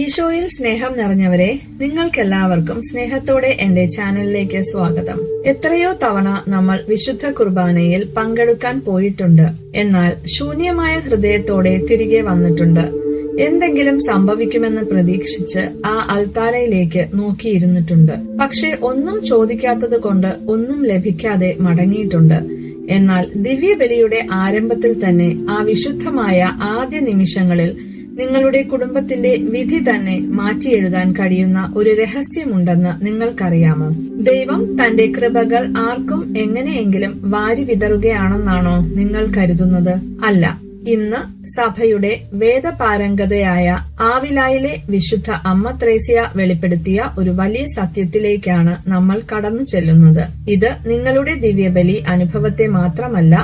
ഈശോയിൽ സ്നേഹം നിറഞ്ഞവരെ നിങ്ങൾക്കെല്ലാവർക്കും സ്നേഹത്തോടെ എന്റെ ചാനലിലേക്ക് സ്വാഗതം. എത്രയോ തവണ നമ്മൾ വിശുദ്ധ കുർബാനയിൽ പങ്കെടുക്കാൻ പോയിട്ടുണ്ട്. എന്നാൽ ശൂന്യമായ ഹൃദയത്തോടെ തിരികെ വന്നിട്ടുണ്ട്. എന്തെങ്കിലും സംഭവിക്കുമെന്ന് പ്രതീക്ഷിച്ച് ആ അൽത്താരയിലേക്ക് നോക്കിയിരുന്നിട്ടുണ്ട്. പക്ഷെ ഒന്നും ചോദിക്കാത്തത് കൊണ്ട് ഒന്നും ലഭിക്കാതെ മടങ്ങിയിട്ടുണ്ട്. എന്നാൽ ദിവ്യബലിയുടെ ആരംഭത്തിൽ തന്നെ ആ വിശുദ്ധമായ ആദ്യ നിമിഷങ്ങളിൽ നിങ്ങളുടെ കുടുംബത്തിന്റെ വിധി തന്നെ മാറ്റിയെഴുതാൻ കഴിയുന്ന ഒരു രഹസ്യമുണ്ടെന്ന് നിങ്ങൾക്കറിയാമോ? ദൈവം തന്റെ കൃപകൾ ആർക്കും എങ്ങനെയെങ്കിലും വാരി വിതറുകയാണെന്നാണോ നിങ്ങൾ കരുതുന്നത്? അല്ല ഇന്ന് സഭയുടെ വേദപാരംഗതയായ ആവിലായിലെ വിശുദ്ധ അമ്മ ത്രേസ്യ വെളിപ്പെടുത്തിയ ഒരു വലിയ സത്യത്തിലേക്കാണ് നമ്മൾ കടന്നു ചെല്ലുന്നത്. ഇത് നിങ്ങളുടെ ദിവ്യബലി അനുഭവത്തെ മാത്രമല്ല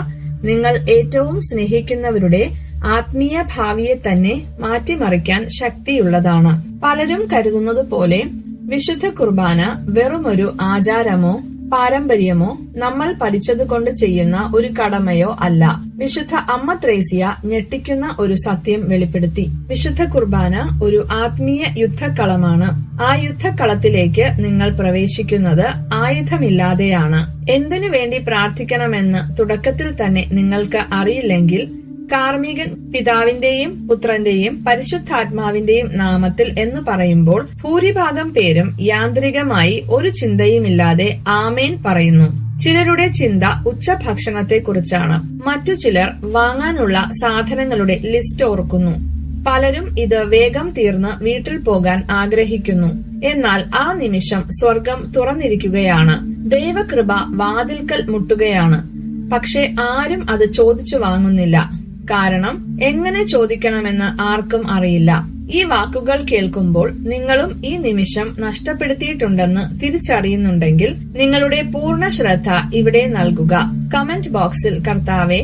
നിങ്ങൾ ഏറ്റവും സ്നേഹിക്കുന്നവരുടെ ആത്മീയ ഭാവിയെ തന്നെ മാറ്റിമറിക്കാൻ ശക്തിയുള്ളതാണ്. പലരും കരുതുന്നത് പോലെ വിശുദ്ധ കുർബാന വെറുമൊരു ആചാരമോ പാരമ്പര്യമോ നമ്മൾ പഠിച്ചതുകൊണ്ട് ചെയ്യുന്ന ഒരു കടമയോ അല്ല. വിശുദ്ധ അമ്മ ത്രേസ്യ ഞെട്ടിക്കുന്ന ഒരു സത്യം വെളിപ്പെടുത്തി. വിശുദ്ധ കുർബാന ഒരു ആത്മീയ യുദ്ധക്കളമാണ്. ആ യുദ്ധക്കളത്തിലേക്ക് നിങ്ങൾ പ്രവേശിക്കുന്നത് ആയുധമില്ലാതെയാണ്. എന്തിനു വേണ്ടി പ്രാർത്ഥിക്കണമെന്ന് തുടക്കത്തിൽ തന്നെ നിങ്ങൾക്ക് അറിയില്ലെങ്കിൽ കാർമികൻ പിതാവിന്റെയും പുത്രന്റെയും പരിശുദ്ധാത്മാവിന്റെയും നാമത്തിൽ എന്ന് പറയുമ്പോൾ ഭൂരിഭാഗം പേരും യാന്ത്രികമായി ഒരു ചിന്തയുമില്ലാതെ ആമേൻ പറയുന്നു. ചിലരുടെ ചിന്ത ഉച്ചഭക്ഷണത്തെക്കുറിച്ചാണ്. മറ്റു ചിലർ വാങ്ങാനുള്ള സാധനങ്ങളുടെ ലിസ്റ്റ് ഓർക്കുന്നു. പലരും ഇത് വേഗം തീർന്ന് വീട്ടിൽ പോകാൻ ആഗ്രഹിക്കുന്നു. എന്നാൽ ആ നിമിഷം സ്വർഗം തുറന്നിരിക്കുകയാണ്. ദൈവകൃപ വാതിൽക്കൽ മുട്ടുകയാണ്. പക്ഷെ ആരും അത് ചോദിച്ചു വാങ്ങുന്നില്ല. കാരണം എങ്ങനെ ചോദിക്കണമെന്ന് ആർക്കും അറിയില്ല. ഈ വാക്കുകൾ കേൾക്കുമ്പോൾ നിങ്ങളും ഈ നിമിഷം നഷ്ടപ്പെടുത്തിയിട്ടുണ്ടെന്ന് തിരിച്ചറിയുന്നുണ്ടെങ്കിൽ നിങ്ങളുടെ പൂർണ ശ്രദ്ധ ഇവിടെ നൽകുക. കമന്റ് ബോക്സിൽ കർത്താവെ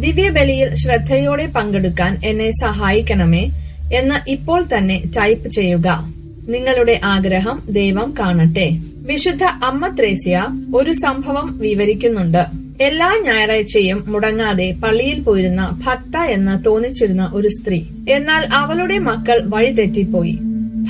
ദിവ്യബലിയിൽ ശ്രദ്ധയോടെ പങ്കെടുക്കാൻ എന്നെ സഹായിക്കണമേ എന്ന് ഇപ്പോൾ തന്നെ ടൈപ്പ് ചെയ്യുക. നിങ്ങളുടെ ആഗ്രഹം ദൈവം കാണട്ടെ. വിശുദ്ധ അമ്മ ത്രേസ്യ ഒരു സംഭവം വിവരിക്കുന്നുണ്ട്. എല്ലാ ഞായറാഴ്ചയും മുടങ്ങാതെ പള്ളിയിൽ പോയിരുന്ന ഭക്ത എന്ന് തോന്നിച്ചിരുന്ന ഒരു സ്ത്രീ. എന്നാൽ അവളുടെ മക്കൾ വഴിതെറ്റിപ്പോയി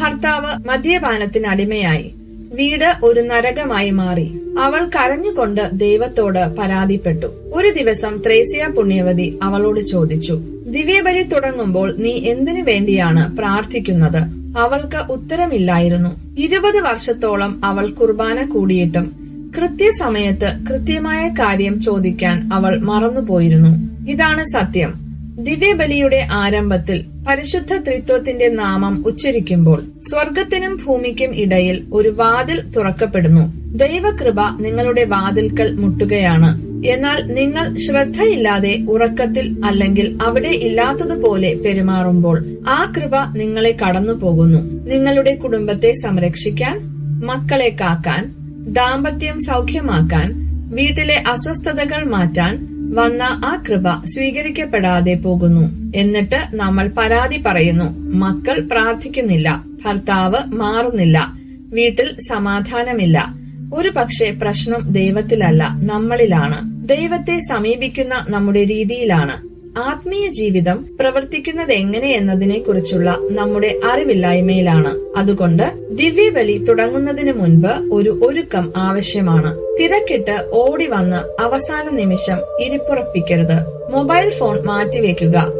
ഭർത്താവ് മദ്യപാനത്തിന് അടിമയായി. വീട് ഒരു നരകമായി മാറി. അവൾ കരഞ്ഞുകൊണ്ട് ദൈവത്തോട് പരാതിപ്പെട്ടു. ഒരു ദിവസം ത്രേസ്യ പുണ്യവതി അവളോട് ചോദിച്ചു ദിവ്യബലി തുടങ്ങുമ്പോൾ നീ എന്തിനു വേണ്ടിയാണ് പ്രാർത്ഥിക്കുന്നത്? അവൾക്ക് ഉത്തരമില്ലായിരുന്നു. ഇരുപത് വർഷത്തോളം അവൾ കുർബാന കൂടിയിട്ടും കൃത്യസമയത്ത് കൃത്യമായ കാര്യം ചോദിക്കാൻ അവൾ മറന്നുപോയിരുന്നു. ഇതാണ് സത്യം. ദിവ്യബലിയുടെ ആരംഭത്തിൽ പരിശുദ്ധ ത്രിത്വത്തിന്റെ നാമം ഉച്ചരിക്കുമ്പോൾ സ്വർഗത്തിനും ഭൂമിക്കും ഇടയിൽ ഒരു വാതിൽ തുറക്കപ്പെടുന്നു. ദൈവകൃപ നിങ്ങളുടെ വാതിൽക്കൽ മുട്ടുകയാണ്. എന്നാൽ നിങ്ങൾ ശ്രദ്ധയില്ലാതെ ഉറക്കത്തിൽ അല്ലെങ്കിൽ അവിടെ ഇല്ലാത്തതുപോലെ പെരുമാറുമ്പോൾ ആ കൃപ നിങ്ങളെ കടന്നു പോകുന്നു നിങ്ങളുടെ കുടുംബത്തെ സംരക്ഷിക്കാൻ മക്കളെ കാക്കാൻ ദാമ്പത്യം സൗഖ്യമാക്കാൻ വീട്ടിലെ അസ്വസ്ഥതകൾ മാറ്റാൻ വന്ന ആ കൃപ സ്വീകരിക്കപ്പെടാതെ പോകുന്നു. എന്നിട്ട് നമ്മൾ പരാതി പറയുന്നു മക്കൾ പ്രാർത്ഥിക്കുന്നില്ല ഭർത്താവ് മാറുന്നില്ല വീട്ടിൽ സമാധാനമില്ല. ഒരു പക്ഷേ പ്രശ്നം ദൈവത്തിലല്ല നമ്മളിലാണ്. ദൈവത്തെ സമീപിക്കുന്ന നമ്മുടെ രീതിയിലാണ്. ആത്മീയ ജീവിതം പ്രവർത്തിക്കുന്നത് എങ്ങനെ എന്നതിനെ കുറിച്ചുള്ള നമ്മുടെ അറിവില്ലായ്മയിലാണ്. അതുകൊണ്ട് ദിവ്യബലി തുടങ്ങുന്നതിന് മുൻപ് ഒരു ഒരുക്കം ആവശ്യമാണ്. തിരക്കിട്ട് ഓടി വന്ന് അവസാന നിമിഷം ഇരിപ്പുറപ്പിക്കരുത്. മൊബൈൽ ഫോൺ മാറ്റിവെക്കുക.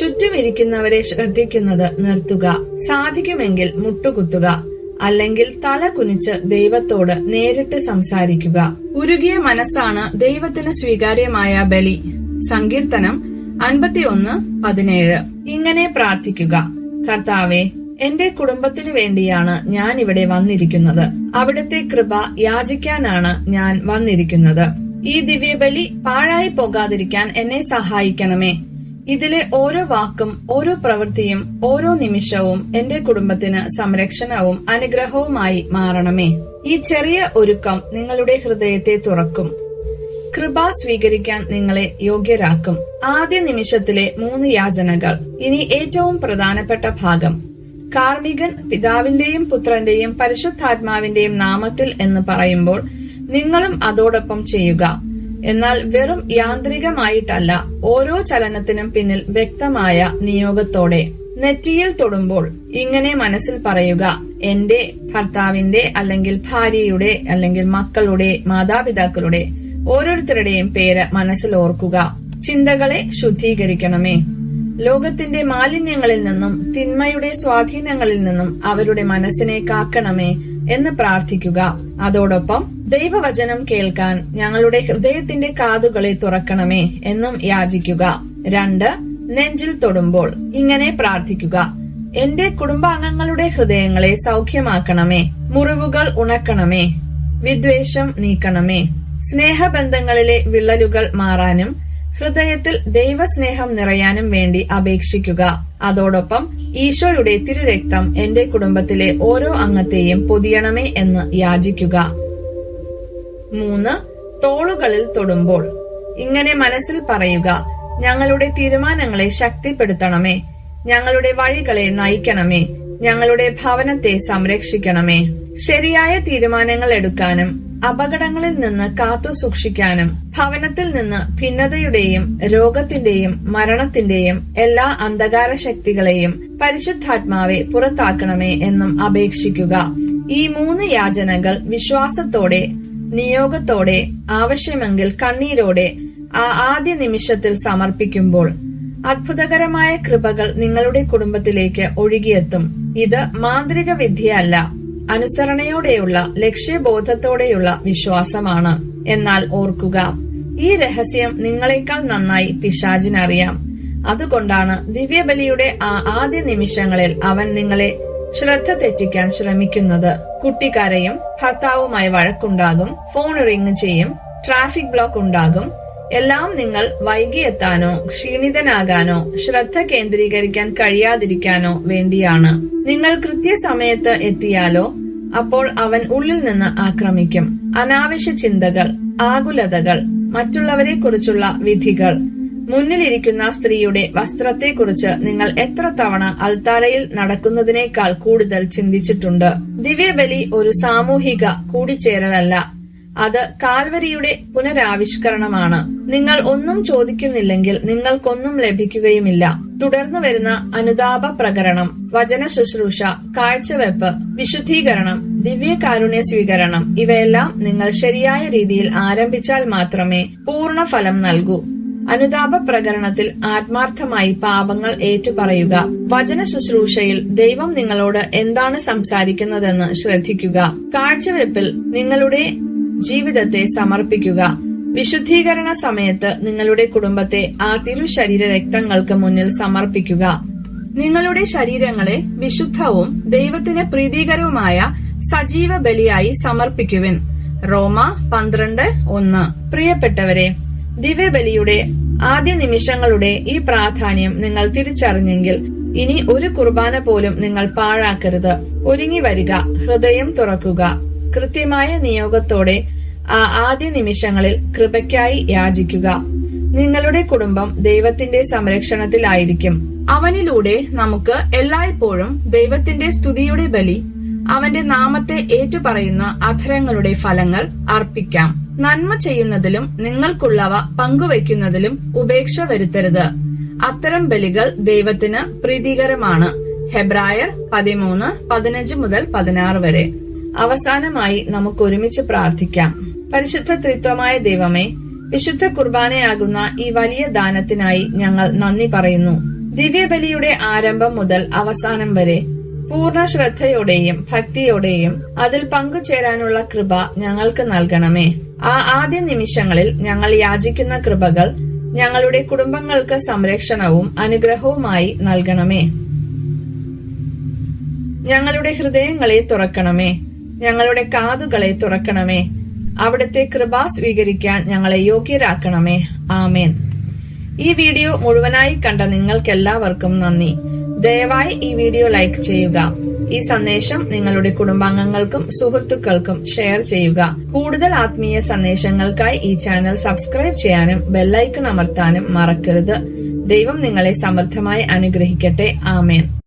ചുറ്റുമിരിക്കുന്നവരെ ശ്രദ്ധിക്കുന്നത് നിർത്തുക. സാധിക്കുമെങ്കിൽ മുട്ടുകുത്തുക. അല്ലെങ്കിൽ തല കുനിച്ച് ദൈവത്തോട് നേരിട്ട് സംസാരിക്കുക. ഉരുകിയ മനസ്സാണ് ദൈവത്തിന് സ്വീകാര്യമായ ബലി. സങ്കീർത്തനം അൻപത്തിയൊന്ന് പതിനേഴ്. ഇങ്ങനെ പ്രാർത്ഥിക്കുക. കർത്താവെ എന്റെ കുടുംബത്തിനു വേണ്ടിയാണ് ഞാൻ ഇവിടെ വന്നിരിക്കുന്നത്. അവിടുത്തെ കൃപ യാചിക്കാനാണ് ഞാൻ വന്നിരിക്കുന്നത്. ഈ ദിവ്യബലി പാഴായി പോകാതിരിക്കാൻ എന്നെ സഹായിക്കണമേ. ഇതിലെ ഓരോ വാക്കും ഓരോ പ്രവൃത്തിയും ഓരോ നിമിഷവും എന്റെ കുടുംബത്തിന് സംരക്ഷണവും അനുഗ്രഹവുമായി മാറണമേ. ഈ ചെറിയ ഒരുക്കം നിങ്ങളുടെ ഹൃദയത്തെ തുറക്കും. കൃപ സ്വീകരിക്കാൻ നിങ്ങളെ യോഗ്യരാക്കും. ആദ്യ നിമിഷത്തിലെ മൂന്ന് യാചനകൾ. ഇനി ഏറ്റവും പ്രധാനപ്പെട്ട ഭാഗം. കാർമികൻ പിതാവിന്റെയും പുത്രന്റെയും പരിശുദ്ധാത്മാവിന്റെയും നാമത്തിൽ എന്ന് പറയുമ്പോൾ നിങ്ങളും അതോടൊപ്പം ചെയ്യുക. എന്നാൽ വെറും യാന്ത്രികമായിട്ടല്ല ഓരോ ചലനത്തിനും പിന്നിൽ വ്യക്തമായ നിയോഗത്തോടെ. നെറ്റിയിൽ തൊടുമ്പോൾ ഇങ്ങനെ മനസ്സിൽ പറയുക എന്റെ ഭർത്താവിന്റെ അല്ലെങ്കിൽ ഭാര്യയുടെ അല്ലെങ്കിൽ മക്കളുടെ മാതാപിതാക്കളുടെ ഓരോരുത്തരുടെയും പേര് മനസ്സിൽ ഓർക്കുക. ചിന്തകളെ ശുദ്ധീകരിക്കണമേ. ലോകത്തിന്റെ മാലിന്യങ്ങളിൽ നിന്നും തിന്മയുടെ സ്വാധീനങ്ങളിൽ നിന്നും അവരുടെ മനസ്സിനെ കാക്കണമേ എന്ന് പ്രാർത്ഥിക്കുക. അതോടൊപ്പം ദൈവവചനം കേൾക്കാൻ ഞങ്ങളുടെ ഹൃദയത്തിന്റെ കാതുകളെ തുറക്കണമേ എന്നും യാചിക്കുക. രണ്ട് നെഞ്ചിൽ തൊടുമ്പോൾ ഇങ്ങനെ പ്രാർത്ഥിക്കുക. എന്റെ കുടുംബാംഗങ്ങളുടെ ഹൃദയങ്ങളെ സൗഖ്യമാക്കണമേ. മുറിവുകൾ ഉണക്കണമേ. വിദ്വേഷം നീക്കണമേ. സ്നേഹബന്ധങ്ങളിലെ വിള്ളലുകൾ മാറാനും ഹൃദയത്തിൽ ദൈവസ്നേഹം നിറയാനും വേണ്ടി അപേക്ഷിക്കുക. അതോടൊപ്പം ഈശോയുടെ തിരുരക്തം എന്റെ കുടുംബത്തിലെ ഓരോ അംഗത്തെയും പൊതിയണമേ എന്ന് യാചിക്കുക. മൂന്ന് തോളുകളിൽ തൊടുമ്പോൾ. ഇങ്ങനെ മനസ്സിൽ പറയുക ഞങ്ങളുടെ തീരുമാനങ്ങളെ ശക്തിപ്പെടുത്തണമേ. ഞങ്ങളുടെ വഴികളെ നയിക്കണമേ. ഞങ്ങളുടെ ഭവനത്തെ സംരക്ഷിക്കണമേ. ശരിയായ തീരുമാനങ്ങൾ എടുക്കാനും അപകടങ്ങളിൽ നിന്ന് കാത്തു സൂക്ഷിക്കാനും ഭവനത്തിൽ നിന്ന് ഭിന്നതയുടെയും രോഗത്തിന്റെയും മരണത്തിന്റെയും എല്ലാ അന്ധകാര ശക്തികളെയും പരിശുദ്ധാത്മാവെ പുറത്താക്കണമേ എന്നും അപേക്ഷിക്കുക. ഈ മൂന്ന് യാചനകൾ വിശ്വാസത്തോടെ നിയോഗത്തോടെ ആവശ്യമെങ്കിൽ കണ്ണീരോടെ ആ ആദ്യ നിമിഷത്തിൽ സമർപ്പിക്കുമ്പോൾ അത്ഭുതകരമായ കൃപകൾ നിങ്ങളുടെ കുടുംബത്തിലേക്ക് ഒഴുകിയെത്തും. ഇത് മാന്ത്രിക വിദ്യയല്ല അനുസരണയോടെയുള്ള ലക്ഷ്യബോധത്തോടെയുള്ള വിശ്വാസമാണ്. എന്നാൽ ഓർക്കുക ഈ രഹസ്യം നിങ്ങളെക്കാൾ നന്നായി പിശാചിനറിയാം. അതുകൊണ്ടാണ് ദിവ്യബലിയുടെ ആ ആദ്യ നിമിഷങ്ങളിൽ അവൻ നിങ്ങളെ ശ്രദ്ധ തെറ്റിക്കാൻ ശ്രമിക്കുന്നത്. കുട്ടിക്കാരെയും ഭർത്താവുമായി വഴക്കുണ്ടാകും ഫോൺ റിങ് ചെയ്യും ട്രാഫിക് ബ്ലോക്ക് ഉണ്ടാകും എല്ലാം നിങ്ങൾ വൈകിയെത്താനോ ക്ഷീണിതനാകാനോ ശ്രദ്ധ കേന്ദ്രീകരിക്കാൻ കഴിയാതിരിക്കാനോ വേണ്ടിയാണ്. നിങ്ങൾ കൃത്യസമയത്ത് എത്തിയാലോ അപ്പോൾ അവൻ ഉള്ളിൽ നിന്ന് ആക്രമിക്കും. അനാവശ്യ ചിന്തകൾ ആകുലതകൾ മറ്റുള്ളവരെ കുറിച്ചുള്ള വിധികൾ. മുന്നിലിരിക്കുന്ന സ്ത്രീയുടെ വസ്ത്രത്തെക്കുറിച്ച് നിങ്ങൾ എത്ര തവണ അൾത്താരയിൽ നടക്കുന്നതിനേക്കാൾ കൂടുതൽ ചിന്തിച്ചിട്ടുണ്ട്. ദിവ്യബലി ഒരു സാമൂഹിക കൂടിച്ചേരലല്ല. അത് കാൽവരിയുടെ പുനരാവിഷ്കരണമാണ്. നിങ്ങൾ ഒന്നും ചോദിക്കുന്നില്ലെങ്കിൽ നിങ്ങൾക്കൊന്നും ലഭിക്കുകയുമില്ല. തുടർന്നു വരുന്ന അനുതാപ പ്രകരണം വചന ശുശ്രൂഷ കാഴ്ചവെപ്പ് വിശുദ്ധീകരണം ദിവ്യകാരുണ്യ സ്വീകരണം ഇവയെല്ലാം നിങ്ങൾ ശരിയായ രീതിയിൽ ആരംഭിച്ചാൽ മാത്രമേ പൂർണ ഫലം നൽകൂ. അനുതാപ പ്രകരണത്തിൽ ആത്മാർത്ഥമായി പാപങ്ങൾ ഏറ്റുപറയുക. വചന ശുശ്രൂഷയിൽ ദൈവം നിങ്ങളോട് എന്താണ് സംസാരിക്കുന്നതെന്ന് ശ്രദ്ധിക്കുക. കാഴ്ചവെപ്പിൽ നിങ്ങളുടെ ജീവിതത്തെ സമർപ്പിക്കുക. വിശുദ്ധീകരണ സമയത്ത് നിങ്ങളുടെ കുടുംബത്തെ ആ തിരു ശരീര രക്തങ്ങൾക്ക് മുന്നിൽ സമർപ്പിക്കുക. നിങ്ങളുടെ ശരീരങ്ങളെ വിശുദ്ധവും ദൈവത്തിന് പ്രീതികരവുമായ സജീവ ബലിയായി സമർപ്പിക്കുവിൻ. റോമ പന്ത്രണ്ട് ഒന്ന്. പ്രിയപ്പെട്ടവരെ ദിവ്യബലിയുടെ ആദ്യ നിമിഷങ്ങളുടെ ഈ പ്രാധാന്യം നിങ്ങൾ തിരിച്ചറിഞ്ഞെങ്കിൽ ഇനി ഒരു കുർബാന പോലും നിങ്ങൾ പാഴാക്കരുത്. ഒരുങ്ങി വരിക ഹൃദയം തുറക്കുക. കൃത്യമായ നിയോഗത്തോടെ ആ ആദ്യ നിമിഷങ്ങളിൽ കൃപയ്ക്കായി യാചിക്കുക. നിങ്ങളുടെ കുടുംബം ദൈവത്തിന്റെ സംരക്ഷണത്തിലായിരിക്കും. അവനിലൂടെ നമുക്ക് എല്ലായ്പ്പോഴും ദൈവത്തിന്റെ സ്തുതിയുടെ ബലി അവന്റെ നാമത്തെ ഏറ്റുപറയുന്ന അധരങ്ങളുടെ ഫലങ്ങൾ അർപ്പിക്കാം. നന്മ ചെയ്യുന്നതിലും നിങ്ങൾക്കുള്ളവ പങ്കുവയ്ക്കുന്നതിലും ഉപേക്ഷ വരുത്തരുത്. അത്തരം ബലികൾ ദൈവത്തിന് പ്രീതികരമാണ്. ഹെബ്രായർ പതിമൂന്ന് പതിനഞ്ച് മുതൽ പതിനാറ് വരെ. അവസാനമായി നമുക്ക് ഒരുമിച്ച് പ്രാർത്ഥിക്കാം. പരിശുദ്ധ ത്രിത്വമായ ദൈവമേ വിശുദ്ധ കുർബാനയാകുന്ന ഈ വലിയ ദാനത്തിനായി ഞങ്ങൾ നന്ദി പറയുന്നു. ദിവ്യബലിയുടെ ആരംഭം മുതൽ അവസാനം വരെ പൂർണ ശ്രദ്ധയോടെയും ഭക്തിയോടെയും അതിൽ പങ്കുചേരാനുള്ള കൃപ ഞങ്ങൾക്ക് നൽകണമേ. ആ ആദ്യ നിമിഷങ്ങളിൽ ഞങ്ങൾ യാചിക്കുന്ന കൃപകൾ ഞങ്ങളുടെ കുടുംബങ്ങൾക്ക് സംരക്ഷണവും അനുഗ്രഹവുമായി നൽകണമേ. ഞങ്ങളുടെ ഹൃദയങ്ങളെ തുറക്കണമേ. ഞങ്ങളുടെ കാതുകളെ തുറക്കണമേ. അവിടുത്തെ കൃപ സ്വീകരിക്കാൻ ഞങ്ങളെ യോഗ്യരാക്കണമേ. ആമേൻ. ഈ വീഡിയോ മുഴുവനായി കണ്ട നിങ്ങൾക്കെല്ലാവർക്കും നന്ദി. ദയവായി ഈ വീഡിയോ ലൈക്ക് ചെയ്യുക. ഈ സന്ദേശം നിങ്ങളുടെ കുടുംബാംഗങ്ങൾക്കും സുഹൃത്തുക്കൾക്കും ഷെയർ ചെയ്യുക. കൂടുതൽ ആത്മീയ സന്ദേശങ്ങൾക്കായി ഈ ചാനൽ സബ്സ്ക്രൈബ് ചെയ്യാനും ബെല്ലൈക്കൺ അമർത്താനും മറക്കരുത്. ദൈവം നിങ്ങളെ സമർത്ഥമായി അനുഗ്രഹിക്കട്ടെ. ആമേൻ.